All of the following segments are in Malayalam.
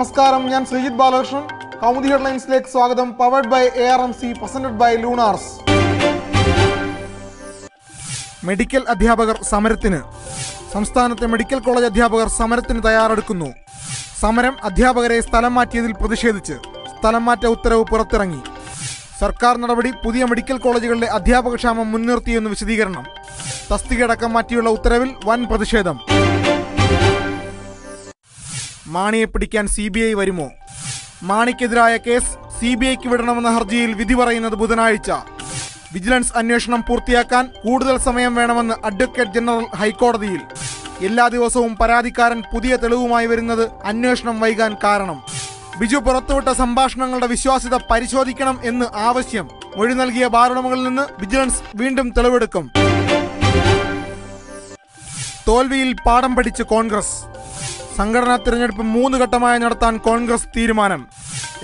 നമസ്കാരം ഞാൻ ശ്രീജിത് ബാലകൃഷ്ണൻ. കൗമുദി ഹെഡ്ലൈൻസിലേക്ക് സ്വാഗതം. Powered by A R M C presented by Lunars medical അധ്യാപകർ സമരത്തിന്. സംസ്ഥാനത്തെ മെഡിക്കൽ കോളേജ് അധ്യാപകർ സമരത്തിന് തയ്യാറെടുക്കുന്നു. സമരം അധ്യാപകരെ സ്ഥലം മാറ്റിയതിൽ പ്രതിഷേധിച്ച് സ്ഥലം മാറ്റ ഉത്തരവ് പുറത്തിറങ്ങി. സർക്കാർ നടപടി പുതിയ മെഡിക്കൽ കോളേജുകളിലെ അധ്യാപക ക്ഷാമം മുൻനിർത്തിയെന്ന് വിശദീകരണം. തസ്തികയടക്കം മാറ്റിയുള്ള ഉത്തരവിൽ വൻ പ്രതിഷേധം. മാണിയെ പിടിക്കാൻ സി ബി ഐ വരുമോ? മാണിക്കെതിരായ കേസ് സി ബി ഐക്ക് വിടണമെന്ന ഹർജിയിൽ വിധി പറയുന്നത് ബുധനാഴ്ച. വിജിലൻസ് അന്വേഷണം പൂർത്തിയാക്കാൻ കൂടുതൽ സമയം വേണമെന്ന് അഡ്വക്കേറ്റ് ജനറൽ ഹൈക്കോടതിയിൽ. എല്ലാ ദിവസവും പരാതിക്കാരൻ പുതിയ തെളിവുമായി വരുന്നത് അന്വേഷണം വൈകാൻ കാരണം. ബിജു പുറത്തുവിട്ട സംഭാഷണങ്ങളുടെ വിശ്വാസ്യത പരിശോധിക്കണം എന്ന് ആവശ്യം. മൊഴി നൽകിയ ബാറുടമകളിൽ നിന്ന് വിജിലൻസ് വീണ്ടും തെളിവെടുക്കും. തോൽവിയിൽ പാഠം പഠിച്ച് കോൺഗ്രസ്. സംഘടനാ തിരഞ്ഞെടുപ്പ് മൂന്ന് ഘട്ടമായി നടത്താൻ കോൺഗ്രസ് തീരുമാനം.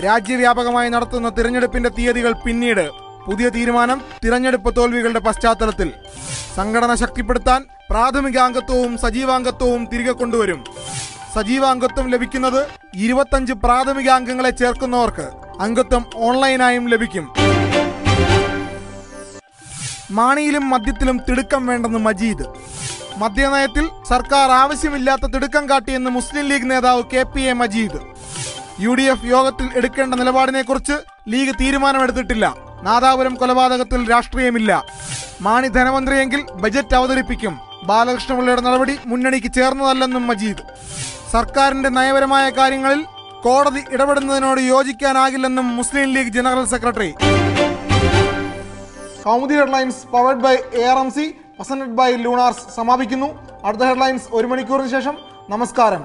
രാജ്യവ്യാപകമായി നടത്തുന്ന തിരഞ്ഞെടുപ്പിന്റെ തീയതികൾ പിന്നീട്. പുതിയ തീരുമാനം തിരഞ്ഞെടുപ്പ് തോൽവികളുടെ പശ്ചാത്തലത്തിൽ. സംഘടന ശക്തിപ്പെടുത്താൻ പ്രാഥമിക അംഗത്വവും സജീവാംഗത്വവും തിരികെ കൊണ്ടുവരും. സജീവാംഗത്വം ലഭിക്കുന്നത് ഇരുപത്തഞ്ച് പ്രാഥമിക അംഗങ്ങളെ ചേർക്കുന്നവർക്ക് അംഗത്വം ഓൺലൈനായും ലഭിക്കും. മാണിയിലും മദ്യത്തിലും തിടുക്കം വേണ്ടെന്ന് മജീദ്. മദ്യനയത്തിൽ സർക്കാർ ആവശ്യമില്ലാത്ത തിടുക്കം കാട്ടിയെന്ന് മുസ്ലിം ലീഗ് നേതാവ് K P A Majeed. U D F യോഗത്തിൽ എടുക്കേണ്ട നിലപാടിനെക്കുറിച്ച് ലീഗ് തീരുമാനമെടുത്തിട്ടില്ല. നാദാപുരം കൊലപാതകത്തിൽ രാഷ്ട്രീയമില്ല. മാണി ധനമന്ത്രിയെങ്കിൽ ബജറ്റ് അവതരിപ്പിക്കും. ബാലകൃഷ്ണപിള്ളയുടെ നടപടി മുന്നണിക്ക് ചേർന്നതല്ലെന്നും മജീദ്. സർക്കാരിന്റെ നയപരമായ കാര്യങ്ങളിൽ കോടതി ഇടപെടുന്നതിനോട് യോജിക്കാനാകില്ലെന്നും Muslim League general secretary. Kaumudi headlines powered by A R M C presented by Lunars സമാപിക്കുന്നു. അടുത്ത ഹെഡ്ലൈൻസ് ഒരു മണിക്കൂറിന് ശേഷം. നമസ്കാരം.